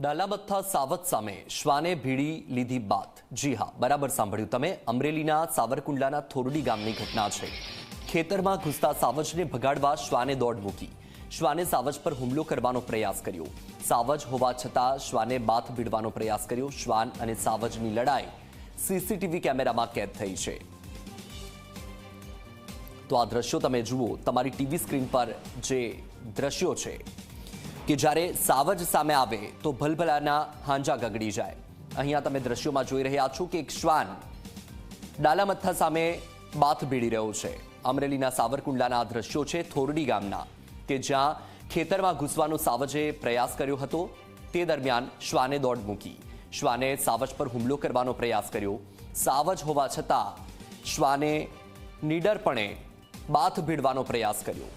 ડાલાબથ્થા સાવત સામે શ્વાને ભીડી લીધી બાત. જી હા, બરાબર સાંભળ્યું તમે. અમરેલીના સાવરકુંડલાના થોરડી ગામની ઘટના છે. ખેતરમાં ઘૂસતા સાવજને ભગાડવા શ્વાને દોડ મૂકી. શ્વાને સાવજ પર હુમલો કરવાનો પ્રયાસ કર્યો. સાવજ હોવા છતાં શ્વાને બાથ ભીડવાનો પ્રયાસ કર્યો. શ્વાન અને સાવજની લડાઈ સીસીટીવી કેમેરામાં કેદ થઈ છે. તો આ દ્રશ્યો તમે જુઓ. તમારી ટીવી સ્ક્રીન પર જે દ્રશ્યો છે કે જ્યારે સાવજ સામે આવે તો ભલભલાના હાંજા ગગડી જાય. અહીંયા તમે દ્રશ્યોમાં જોઈ રહ્યા છો કે એક શ્વાન ડાલામથ્થા સામે બાથ ભીડી રહ્યો છે. અમરેલીના સાવરકુંડલાના આ દ્રશ્યો છે થોરડી ગામના, કે જ્યાં ખેતરમાં ઘૂસવાનો સાવજે પ્રયાસ કર્યો હતો. તે દરમિયાન શ્વાને દોડ મૂકી. શ્વાને સાવજ પર હુમલો કરવાનો પ્રયાસ કર્યો. સાવજ હોવા છતાં શ્વાને નીડરપણે બાથ ભીડવાનો પ્રયાસ કર્યો.